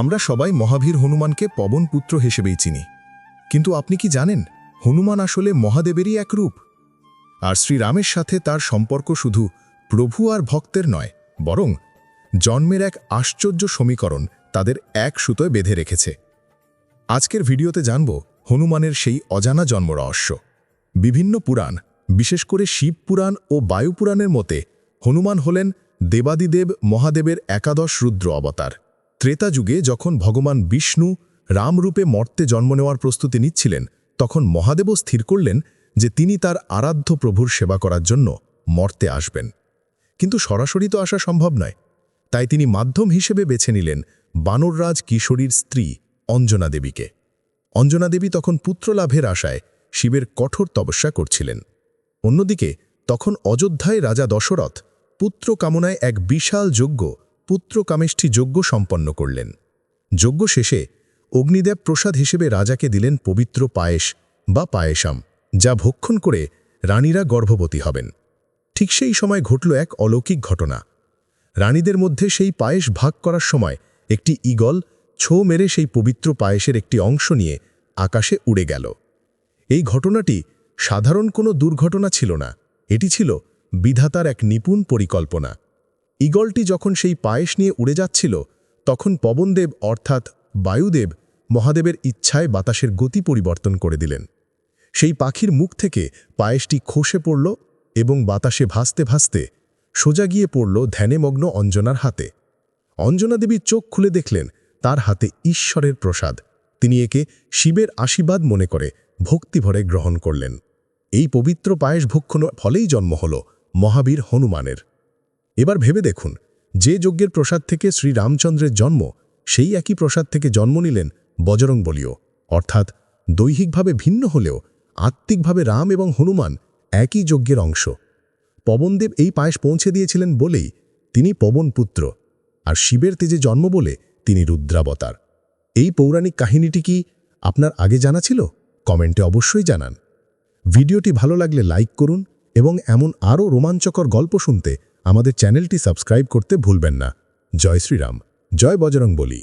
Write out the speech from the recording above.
আমরা সবাই মহাবীর হনুমানকে পবন পুত্র হিসেবেই চিনি। কিন্তু আপনি কি জানেন, হনুমান আসলে মহাদেবেরই এক রূপ? আর শ্রীরামের সাথে তার সম্পর্ক শুধু প্রভু আর ভক্তের নয়, বরং জন্মের এক আশ্চর্য সমীকরণ তাদের এক সুতোয় বেঁধে রেখেছে। আজকের ভিডিওতে জানব হনুমানের সেই অজানা জন্মরহস্য বিভিন্ন পুরাণ, বিশেষ করে শিব পুরাণ ও বায়ু পুরাণের মতে হনুমান হলেন দেবাদিদেব মহাদেবের একাদশ রুদ্র অবতার। ত্রেতা যুগে যখন ভগবান বিষ্ণু রামরূপে মর্তে জন্ম নেওয়ার প্রস্তুতি নিচ্ছিলেন, তখন মহাদেবও স্থির করলেন যে তিনি তার আরাধ্য প্রভুর সেবা করার জন্য মর্তে আসবেন। কিন্তু সরাসরি তো আসা সম্ভব নয়। তাই তিনি মাধ্যম হিসেবে বেছে নিলেন বানররাজ কিশোরীর স্ত্রী অঞ্জনা দেবীকে। অঞ্জনা দেবী তখন পুত্র লাভের আশায় শিবের কঠোর তপস্যা করছিলেন। অন্যদিকে তখন অযোধ্যায় রাজা দশরথ পুত্র কামনায় এক বিশাল যজ্ঞ পুত্রকামেষ্ঠী যজ্ঞ সম্পন্ন করলেন। যজ্ঞ শেষে অগ্নিদেব প্রসাদ হিসেবে রাজাকে দিলেন পবিত্র পায়েস বা পায়েসাম যা ভক্ষণ করে রানীরা গর্ভবতী হবেন। ঠিক সেই সময় ঘটল এক অলৌকিক ঘটনা। রানীদের মধ্যে সেই পায়েস ভাগ করার সময় একটি ঈগল ছো মেরে সেই পবিত্র পায়েসের একটি অংশ নিয়ে আকাশে উড়ে গেল। এই ঘটনাটি সাধারণ কোনো দুর্ঘটনা ছিল না, এটি ছিল বিধাতার এক নিপুণ পরিকল্পনা। ঈগলটি যখন সেই পায়েস নিয়ে উড়ে যাচ্ছিল, তখন পবনদেব অর্থাৎ বায়ুদেব মহাদেবের ইচ্ছায় বাতাসের গতি পরিবর্তন করে দিলেন। সেই পাখির মুখ থেকে পায়েসটি খসে পড়ল এবং বাতাসে ভাসতে ভাসতে সোজা গিয়ে পড়ল ধ্যানেমগ্ন অঞ্জনার হাতে। অঞ্জনা দেবী চোখ খুলে দেখলেন, তার হাতে ঈশ্বরের প্রসাদ। তিনি একে শিবের আশীর্বাদ মনে করে ভক্তিভরে গ্রহণ করলেন। এই পবিত্র পায়েস ভক্ষণ ফলেই জন্ম হল মহাবীর হনুমানের। এবার ভেবে দেখুন, যে যজ্ঞের প্রসাদ থেকে শ্রী রামচন্দ্রের জন্ম, সেই একই প্রসাদ থেকে জন্ম নিলেন বজরং বলিও। অর্থাৎ দৈহিকভাবে ভিন্ন হলেও আত্মিকভাবে রাম এবং হনুমান একই যজ্ঞের অংশ। পবনদেব এই পায়েস পৌঁছে দিয়েছিলেন বলেই তিনি পবন পুত্র, আর শিবের তেজে জন্ম বলে তিনি রুদ্রাবতার। এই পৌরাণিক কাহিনীটি কি আপনার আগে জানা ছিল? কমেন্টে অবশ্যই জানান। ভিডিওটি ভালো লাগলে লাইক করুন এবং এমন আরও রোমাঞ্চকর গল্প শুনতে আমাদের চ্যানেলটি সাবস্ক্রাইব করতে ভুলবেন না। জয় শ্রীরাম। জয় বজরং বলি।